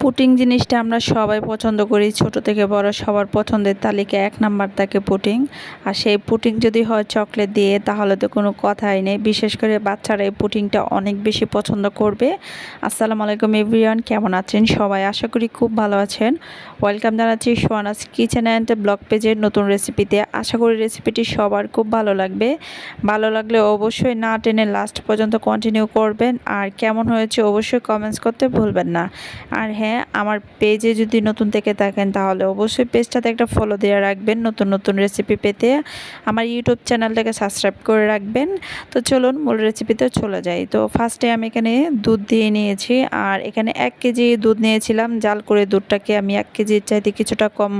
Putting জিনিসটা আমরা সবাই পছন্দ করি, ছোট থেকে বড় সবার পছন্দের তালিকা এক নাম্বার থাকে পুটিং। আর সেই পুটিং যদি হয় চকলেট দিয়ে, তাহলে তো কোনো কথাই নেই। বিশেষ করে বাচ্চারা এই পুটিংটা অনেক বেশি পছন্দ করবে। আসসালামু আলাইকুম এভরিওয়ান, কেমন আছেন সবাই? আশা করি খুব ভালো আছেন। ওয়েলকাম জানাচ্ছি সোয়ানাস কিচেন অ্যান্ড ব্লগ পেজের নতুন রেসিপিতে। আশা করি রেসিপিটি সবার খুব ভালো লাগবে। ভালো লাগলে অবশ্যই না টেনে লাস্ট পর্যন্ত কন্টিনিউ করবেন। আর কেমন হয়েছে অবশ্যই কমেন্টস করতে ভুলবেন না। আর হ্যাঁ আমার পেজে যদি নতুন থেকে থাকেন তাহলে অবশ্যই পেজটাতে একটা ফলো দিয়ে রাখবেন, নতুন নতুন রেসিপি পেতে। আমার ইউটিউব চ্যানেলটাকে সাবস্ক্রাইব করে রাখবেন। তো চলুন মূল রেসিপিতে চলে যাই। তো ফার্স্টে আমি এখানে দুধ দিয়ে নিয়েছি। আর এখানে এক কেজি দুধ নিয়েছিলাম। জাল করে দুধটাকে আমি এক কেজির চাইতে কিছুটা কম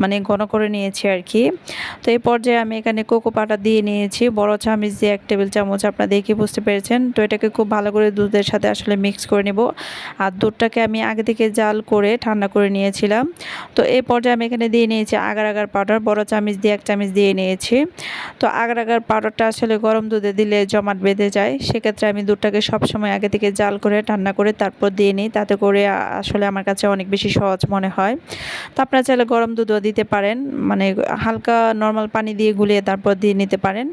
মানে ঘন করে নিয়েছি আর কি তো এই পর্যায়ে আমি এখানে কোকো পাটা দিয়ে নিয়েছি। বড় চামচ দিয়ে এক টেবিল চামচ, আপনারা দেখে বুঝতে পেরেছেন। তো এটাকে খুব ভালো করে দুধের সাথে আসলে মিক্স করে নেব। আর দুধটাকে আমি আগে থেকে জাল করে ঠান্ডা করে নিয়েছিলাম। তো এই পর্যায়ে আমি এখানে দিয়ে নিয়েছি আগার আগার পাউডার, বড় চামচ দিয়ে এক চামচ দিয়ে নিয়েছি। তো আগার আগার পাউডারটা আসলে গরম দুধে দিলে জমাট বেঁধে যায়, সেক্ষেত্রে আমি দুধটাকে সবসময় আগে থেকে জাল করে, ঠান্ডা করে তারপর দিয়ে নিই। তাতে করে আসলে আমার কাছে অনেক বেশি সহজ মনে হয়। তো আপনারা চাইলে গরম দুধও দিতে পারেন মানে হালকা নর্মাল পানি দিয়ে গুলিয়ে তারপর দিয়ে নিতে পারেন।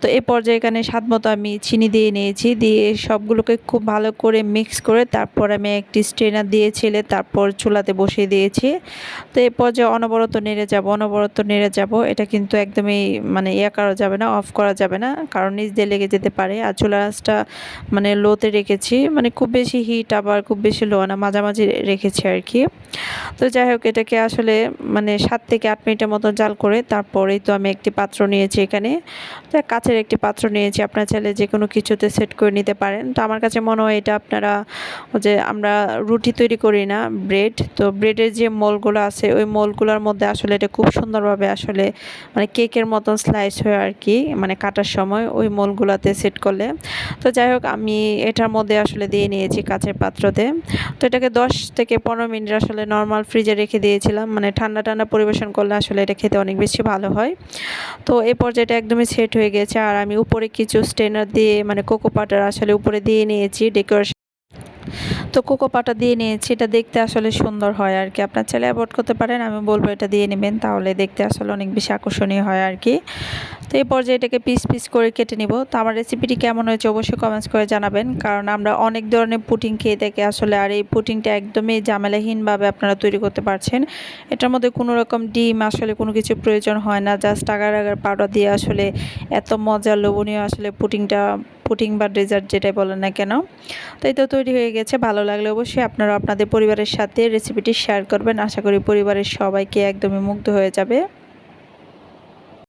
তো এই পর্যায়ে এখানে স্বাদ মতো আমি চিনি দিয়ে নিয়েছি, দিয়ে সবগুলোকে খুব ভালো করে মিক্স করে তারপর আমি একটি স্ট্রেনার দিয়ে ছেলে তারপর চুলাতে বসিয়ে দিয়েছি। তো এই পর্যায়ে অনবরত নেড়ে যাব, অনবরত নেড়ে যাব। এটা কিন্তু একদমই মানে ইয়া করা যাবে না অফ করা যাবে না। কারণ নিচ দিয়ে লেগে যেতে পারে। আর চুলা আঁচটা মানে লোতে রেখেছি। মানে খুব বেশি হিট আবার খুব বেশি লো না, মাঝামাঝি রেখেছি আর কি। তো যাই হোক, এটাকে আসলে মানে সাত থেকে আট মিনিটের মতো জাল করে তারপরেই তো আমি একটি পাত্র নিয়েছি এখানে। তো কাছের একটি পাত্র নিয়েছি। আপনার চাইলে যে কোনো কিছুতে সেট করে নিতে পারেন। তো আমার কাছে মনে হয় এটা আপনারা যে আমরা রুটি তৈরি করি না ব্রেড তো ব্রেডের যে মোলগুলো আছে, ওই মোলগুলোর মধ্যে আসলে এটা খুব সুন্দরভাবে আসলে মানে কেকের মতন স্লাইস হয় আর কি মানে কাটার সময় ওই মোলগুলোতে সেট করলে। তো যাই হোক, আমি এটার মধ্যে আসলে দিয়ে নিয়েছি কাঁচের পাত্রতে। তো এটাকে দশ থেকে পনেরো মিনিট আসলে নর্মাল ফ্রিজে রেখে দিয়েছিলাম মানে ঠান্ডা ঠান্ডা পরিবেশন করলে আসলে এটা খেতে অনেক বেশি ভালো হয়। তো এই পর্যায়েটা একদমই সেট হয়ে গেছে, আর আমি উপরে কিছু স্টেনার দিয়ে মানে কোকো পাটার আসলে উপরে দিয়ে নিয়েছি ডেকোরেশন তো কোকো পাটা দিয়ে নিয়েছি, এটা দেখতে আসলে সুন্দর হয় আর কি। আপনার ছেলে অ্যাভয়েড করতে পারেন, আমি বলব এটা দিয়ে নেবেন, তাহলে দেখতে আসলে অনেক বেশি আকর্ষণীয় হয় আর কি। তো এই পর্যায়ে এটাকে পিস পিস করে কেটে নিব। তো আমার রেসিপিটি কেমন হয়েছে অবশ্যই কমেন্টস করে জানাবেন, কারণ আমরা অনেক ধরনের পুটিং খেয়ে থাকি আসলে, আর এই পুটিংটা একদমই ঝামেলাহীনভাবে আপনারা তৈরি করতে পারছেন। এটার মধ্যে কোনো রকম ডিম আসলে কোনো কিছু প্রয়োজন হয় না জাস্ট আগার আগার পাউডার দিয়ে আসলে এত মজা লোভনীয় আসলে পুটিংটা পুটিং বা ডেজার্ট যেটাই বলেন না কেন, তো এই তো তৈরি হয়ে গেছে। ভালো লাগলে অবশ্যই আপনারা আপনাদের পরিবারের সাথে রেসিপিটি শেয়ার করবেন। আশা করি পরিবারের সবাইকে একদমই মুগ্ধ হয়ে যাবে।